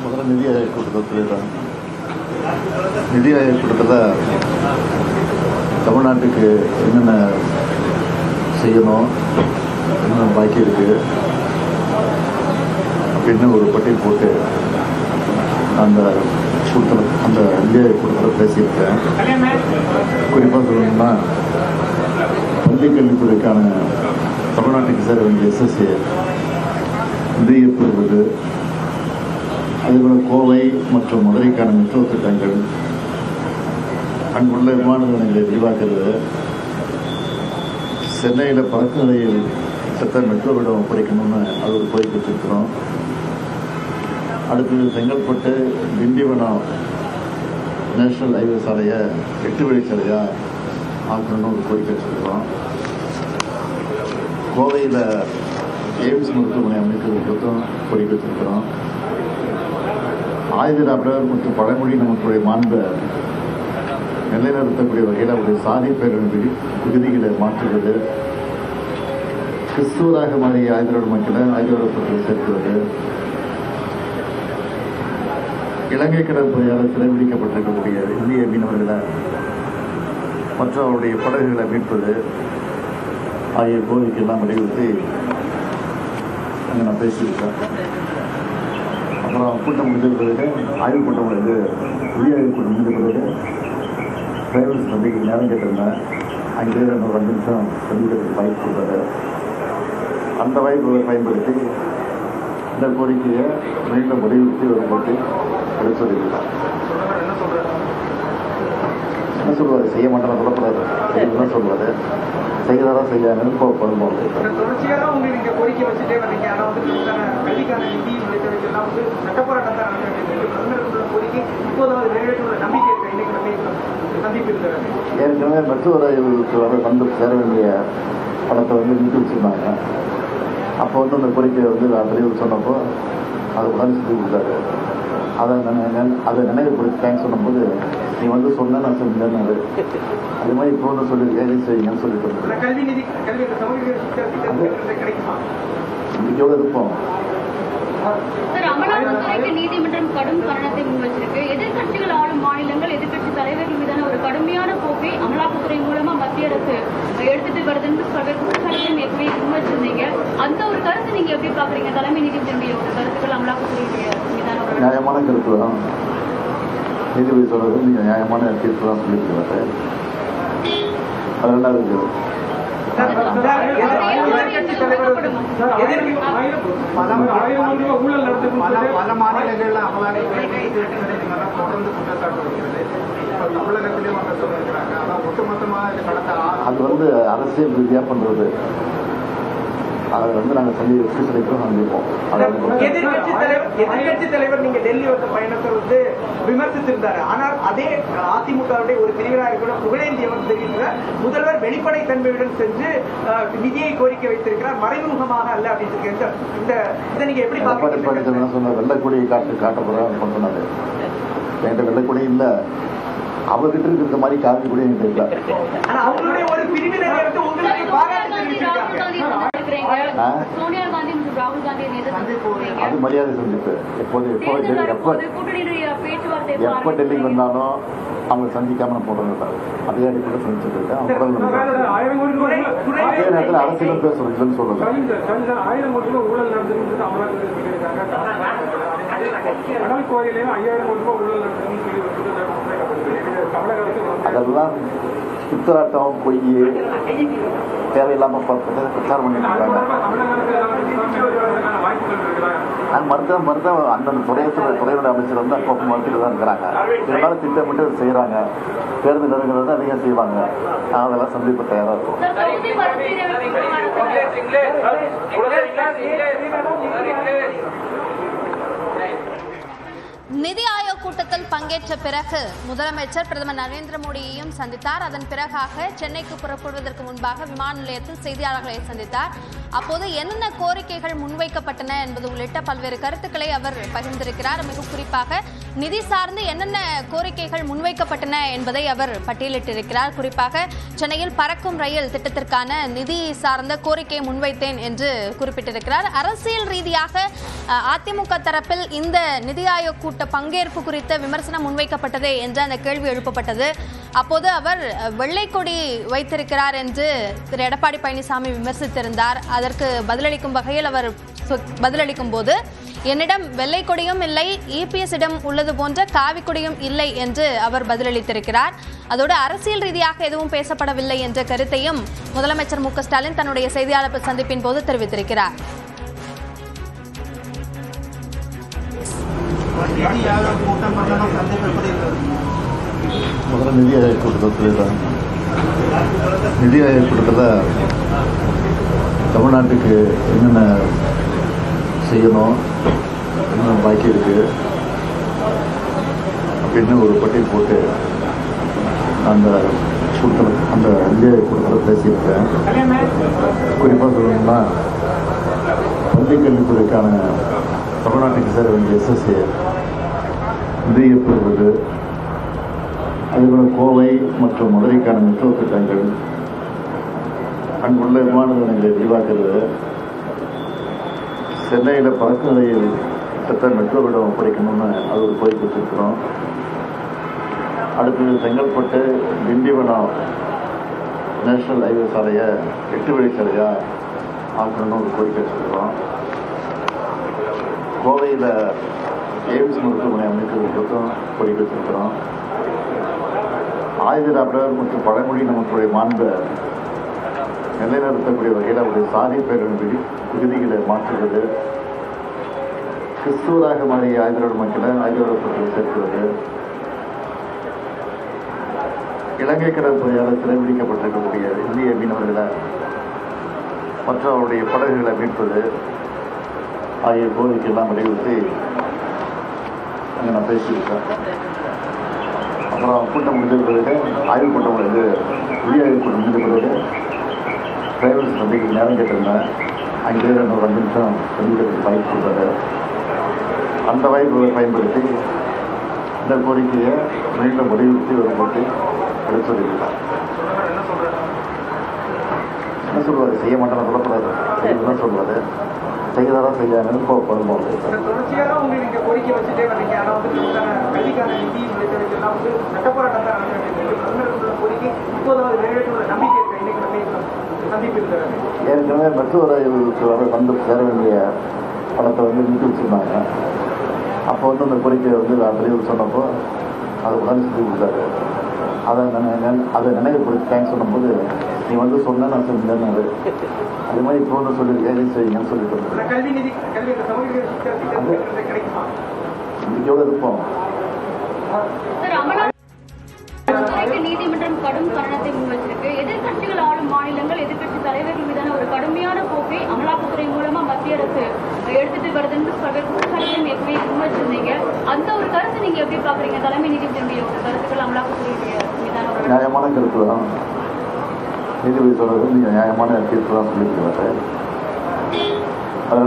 முதல்ல நிதி ஆயோக் கூட்டத்தில் தான் நிதி ஆயோக் கூட்டத்தில் தமிழ்நாட்டுக்கு என்னென்ன செய்யணும் என்னென்ன பாக்கி இருக்கு அப்படின்னு ஒரு பட்டியல் போட்டு அந்த கூட்டத்தில் அந்த நிதி ஆயோக் கூட்டத்தில் பேசியிருக்கேன். குறிப்பாக சொல்லணும்னா பள்ளி கல்வித்துறைக்கான தமிழ்நாட்டுக்கு சேர வேண்டிய எஸ்எஸ்ஏ நிதியை அதேபோல் கோவை மற்றும் மதுரைக்கான மெட்ரோ திட்டங்கள் அங்குள்ள விமான நிலையங்களை விரிவாக்குறது சென்னையில் பறக்கும் நிலையில் திட்டத்தை மெட்ரோவிடம் ஒப்படைக்கணும்னு அது ஒரு கோரிக்கை வச்சிருக்கிறோம் அடுத்தது செங்கல்பட்டு திண்டிவனம் நேஷனல் ஹைவே சாலையை எட்டு வழி சாலையாக ஆக்கணும்னு ஒரு கோரிக்கை வச்சிருக்கிறோம். கோவையில் எய்ம்ஸ் மருத்துவமனை அமைக்கிறதுக்கும் குறிப்பிட்டிருக்கிறோம் கோரிக்கை வச்சிருக்கிறோம் மற்றும் பழமொழி நமக்குடைய மாண்பை நிலைநிறுத்தக்கூடிய வகையில் அவருடைய சாதி பேரன் விதி விகுதிகளை மாற்றுவது கிறிஸ்துவராக மாறிய ஆயுதரோடு மக்களை ஆயுதரோட பட்டியலில் சேர்க்கிறது. இலங்கை கடற்படையால் சிறைபிடிக்கப்பட்டிருக்கக்கூடிய இந்திய மீனவர்களை மற்றும் அவருடைய படகுகளை மீட்பது ஆகிய கோரிக்கையெல்லாம் வலியுறுத்தி அங்கே நான் பேசியிருக்கேன் அப்புறம் கூட்டம் முடிஞ்ச பிறகு ஆய்வு கூட்டம் முடிஞ்சு உரிய ஆய்வு கூட்டம் முடிஞ்ச பிறகு டிரைவர்ஸ் வந்து நேரம் கேட்டிருந்தேன். அங்கே ரெண்டு ரெண்டு நிமிஷம் சந்திக்கிறதுக்கு வாய்ப்பு கொடுத்தாரு. அந்த வாய்ப்புகளை பயன்படுத்தி இந்த கோரிக்கையை மீண்டும் வலியுறுத்தி வரும்போது எடுத்து சொல்லியிருக்காங்க என்ன சொல்றாரு? சொல்லுவார் செய்ய மாட்டேன்னு சொல்ல செய்யணும் சொல்லுவார் செய்யாதுன்னு கோவப்படும்போது இந்த தொடர்ச்சியாக உங்களுக்கு இங்க கோரிக்கை வச்சுட்டே வந்தீங்க ஆனா வந்து கல்விக்கான நிதி உள்ளிட்ட வந்து சட்ட போராட்டம் தான் நடந்துட்டு கோரிக்கை இப்போதாவது நிறைவேற்றுள்ள நம்பிக்கை இருக்கு? இன்னைக்கு நம்ம சந்திப்பு இருக்கிறது ஏற்கனவே வர வந்து சேர வேண்டிய பணத்தை வந்து நிறுத்தி வச்சுருந்தாங்க. அப்போ வந்து அந்த கோரிக்கையை வந்து தலைவர் சொன்னப்போ அதை உடனே செஞ்சு கொடுத்தாரு. அதை நினை- அதை நினைவுபடுத்தி தேங்க்ஸ் சொல்லும்போது நீ வந்து சொன்ன நான் செஞ்சேன்னாரு அது. மாதிரி இப்போ வந்து சொல்லியிருக்கேன் இதை செய்யுங்கன்னு சொல்லிட்டு இன்னைக்கோட இருப்போம் நீதிமன்றம் கடும் கரணத்தை முன்வச்சிருக்கு. எதிர்க்கட்சிகள் ஆளும் மாநிலங்கள் எதிர்க்கட்சி தலைவர்கள் மீதான ஒரு கடுமையான போக்கை அமலாக்கத்துறை மூலமா மத்திய அரசு எடுத்துட்டு வருதுன்னு பல்வேறு குற்றச்சாட்டுகள் ஏற்கனவே முன்வச்சிருந்தீங்க. அந்த ஒரு கருத்து நீங்க எப்படி பாக்குறீங்க தலைமை நீதிபதியுடைய ஒரு கருத்துக்கள் அமலாக்கத்துறையுடைய மீதான ஒரு நியாயமான கருத்து தான். நீதிபதி சொல்றது நீங்கள் நியாயமான தீர்ப்பு தான் சொல்லியிருக்கிறாரு அது ரெண்டாவது இருக்குது பல மாநிலங்கள்ல தொடர்ந்து குற்றச்சாட்டு வருகிறது தமிழகத்திலேயும் அதான் அது வந்து அரசியல் ரீதியாக பண்ணுறது அதை வந்து நாங்கள் சொல்லி விசாரிக்கிறோம் சந்திப்போம் எதிர்கட்சி தலைவர் எதிர்கட்சி தலைவர் நீங்க டெல்லி வந்த பயணத்தை வந்து விமர்சித்திருந்தாரு. ஆனால் அதே அதிமுகவுடைய ஒரு பிரிவினராக கூட புகழேந்தியவர் தெரிவிக்கிறார் முதல்வர் வெளிப்படை தன்மையுடன் சென்று நிதியை கோரிக்கை வைத்திருக்கிறார். மறைமுகமாக அல்ல அப்படின்னு இந்த இதை நீங்க எப்படி எடப்பாடி பாக்குறீங்க பழனிசாமி சொன்ன வெள்ளக்கொடியை காட்டு காட்ட போகிறான்னு சொன்னாரு. என்கிட்ட வெள்ளக்கொடி இல்லை. அவர்கிட்ட இருக்கிற மாதிரி காவி கூட என்கிட்ட இல்லை அது மரியாதை சந்திப்பு. எப்போது எப்போ எப்போ எப்போ டெல்லிக்கு வந்தாலும் அவங்க சந்திக்காம போடுறது அதே அடிப்படையில் சந்திச்சுட்டு இருக்கேன். அவங்க கூட ரூபாய் ஊழல் அதே நேரத்தில் அரசியலும் பேசுறது இல்லைன்னு சொல்லலை. கவிஞர் கவிஞர் ஆயிரம் கோடி ரூபாய் ஊழல் நடந்ததுன்னு அமலாக்கத்துறை சொல்லியிருக்காங்க. கடல் கோயிலையும் ஐயாயிரம் கோடி ரூபாய் ஊழல் நடந்ததுன்னு சொல்லி வந்து தமிழக அரசு வந்து அதெல்லாம் பித்தராட்டம் பொய் தேவையில்லாமல் பிரச்சாரம் பண்ணிட்டு இருக்காங்க நான் மருத்துவ மருத்துவ அந்தந்த துறையத்துல துறையோட அமைச்சர் வந்து அப்போ மருத்துவ தான் இருக்கிறாங்க இருந்தாலும் திட்டமிட்டு அதை செய்கிறாங்க பேருந்து நிறுவனங்கள் தான் அதிகம் செய்வாங்க நான் அதெல்லாம் சந்திப்பு தயாராக இருக்கும் சார் தொகுதி மறுசீரமைப்பு விவகாரத்தில் நிதி ஆயோக் கூட்டத்தில் பங்கேற்ற பிறகு முதலமைச்சர் பிரதமர் நரேந்திர மோடியையும் சந்தித்தார். அதன் பிறகாக சென்னைக்கு புறப்படுவதற்கு முன்பாக விமான நிலையத்தில் செய்தியாளர்களை சந்தித்தார். அப்போது என்னென்ன கோரிக்கைகள் முன்வைக்கப்பட்டன என்பது உள்ளிட்ட பல்வேறு கருத்துக்களை அவர் பகிர்ந்திருக்கிறார். மிக குறிப்பாக நிதி சார்ந்து என்னென்ன கோரிக்கைகள் முன்வைக்கப்பட்டன என்பதை அவர் பட்டியலிட்டிருக்கிறார். குறிப்பாக சென்னையில் பறக்கும் ரயில் திட்டத்திற்கான நிதி சார்ந்த கோரிக்கையை முன்வைத்தேன் என்று குறிப்பிட்டிருக்கிறார். அரசியல் ரீதியாக அதிமுக தரப்பில் இந்த நிதி ஆயோக் கூட்ட பங்கேற்பு குறித்த விமர்சனம் முன்வைக்கப்பட்டதே என்று அந்த கேள்வி எழுப்பப்பட்டது. அப்போது அவர் வெள்ளை கொடி வைத்திருக்கிறார் என்று திரு. எடப்பாடி பழனிசாமி விமர்சித்திருந்தார். அது அதற்கு பதிலளிக்கும் வகையில் அவர் பதிலளிக்கும் போது என்னிடம் வெள்ளை கொடியும் இல்லை இபிஎஸ் இடம் உள்ளது போன்ற காவி கொடியும் இல்லை என்று அவர் பதிலளித்திருக்கிறார். அதோடு அரசியல் ரீதியாக எதுவும் பேசப்படவில்லை என்ற கருத்தையும் முதலமைச்சர் மு ஸ்டாலின் தன்னுடைய செய்தியாளர் சந்திப்பின் போது தெரிவித்திருக்கிறார். முதல்ல நிதி ஆயோக் கூட்டத்தில் நிதி ஆயோக் கூட்டத்தில் தமிழ்நாட்டுக்கு என்னென்ன செய்யணும் என்னென்ன பாக்கி இருக்கு அப்படின்னு ஒரு பட்டியல் போட்டு அந்த கூட்டத்தில் அந்த நிதி கூட்டத்தில் பேசியிருக்கேன். குறிப்பாக சொல்லணும்னா பள்ளி கல்வித்துறைக்கான தமிழ்நாட்டுக்கு சேர வேண்டிய எஸ்எஸ்ஏ நிதியை பெறுவது அதேபோல் கோவை மற்றும் மதுரைக்கான மெட்ரோ திட்டங்கள் அன்புள்ள விமானங்களை நிலையங்களை விரிவாக்குறது. சென்னையில் பறக்கும் நிலையில் திட்டத்தை மெட்ரோவிடம் ஒப்படைக்கணும்னு அது ஒரு கோரிக்கை வச்சிருக்கிறோம். அடுத்தது செங்கல்பட்டு திண்டிவனம் நேஷனல் ஹைவே சாலையை எட்டு வழி சாலையாக ஆக்கணும்னு ஒரு கோரிக்கை வச்சிருக்கிறோம். கோவையில் எய்ம்ஸ் மருத்துவமனை அமைக்கிறதுக்கும் கோரிக்கை வச்சிருக்கிறோம். ஆயுத திராவிடர் மற்றும் பழங்குடி நமக்குடைய மாண்பை நிலைநிறுத்தக்கூடிய வகையில் அவருடைய சாதி பேரன்படி விதி மாற்றுவது கிறிஸ்துவராக மாறிய ஆயுதரோடு மக்களை ஆயுதப்பட்டில் சேர்க்கிறது இலங்கை கடற்படையால் சிறைபிடிக்கப்பட்டிருக்கக்கூடிய இந்திய மீனவர்களை மற்றும் அவருடைய படகுகளை மீட்பது ஆகிய கோரிக்கையெல்லாம் வலியுறுத்தி அங்கே நான் பேசியிருக்கேன். அப்புறம் கூட்டம் முடிஞ்ச பிறகு ஆய்வு கூட்டம் முடிஞ்சு உரிய ஆய்வு கூட்டம் முடிஞ்ச பிறகு டிரைவர்ஸ் சந்தைக்கு நிறைஞ்சிட்டு இருந்தேன் அங்கே நம்ம ரெண்டு நிமிஷம் சந்திக்கிறதுக்கு வாய்ப்பு கொடுத்தாரு அந்த வாய்ப்புகளை பயன்படுத்தி இந்த கோரிக்கையை மீண்டும் வலியுறுத்தி வரும்போது எடுத்து சொல்லியிருக்கார் என்ன சொல்லுவார்? செய்ய மாட்டேன்னு சொல்லக்கூடாது. செய்யதான் சொல்லுவார். செய்யதாரா செய்யாமல் கோவப்படும்போது தொடர்ச்சியாக உங்களுக்கு ஏற்கனவே வர வந்து சேர வேண்டிய பணத்தை வந்து நிறுத்தி வச்சுருந்தாங்க. அப்போ வந்து அந்த கோரிக்கையை வந்து நான் தலைவர் சொன்னப்போ அதை உடனே செஞ்சு கொடுத்தாரு. அதை நினை- அதை நினைவுபடுத்தி தேங்க்ஸ் சொன்னபோது நீ வந்து சொன்ன நான் செஞ்சேன்னாரு அது மாதிரி இப்போ வந்து சொல்லியிருக்கேன் இதை செய்யுங்கன்னு சொல்லிட்டு ஆனா வந்தேன் கல்வி நீதிமன்றம் கடும் கண்டனத்தை முன்வச்சிருக்கு எதிர்க்கட்சிகள் ஆளும் மாநிலங்கள் எதிர்க்கட்சி தலைவர்கள் மீதான ஒரு கடுமையான போக்கை அமலாக்கத்துறை மூலமா மத்திய அரசு எடுத்துட்டு வருதுன்னு பல்வேறு குற்றச்சாட்டுகளையும் ஏற்கனவே முன்வச்சிருந்தீங்க. அந்த ஒரு கருத்து நீங்க எப்படி பாக்குறீங்க தலைமை நீதிபதியுடைய ஒரு கருத்துக்கள் அமலாக்கத்துறையுடைய மீதான ஒரு நியாயமான கருத்து தான் நீதிபதி சொல்றது நியாயமான தீர்ப்பு தான் சொல்லியிருக்கிறாரு.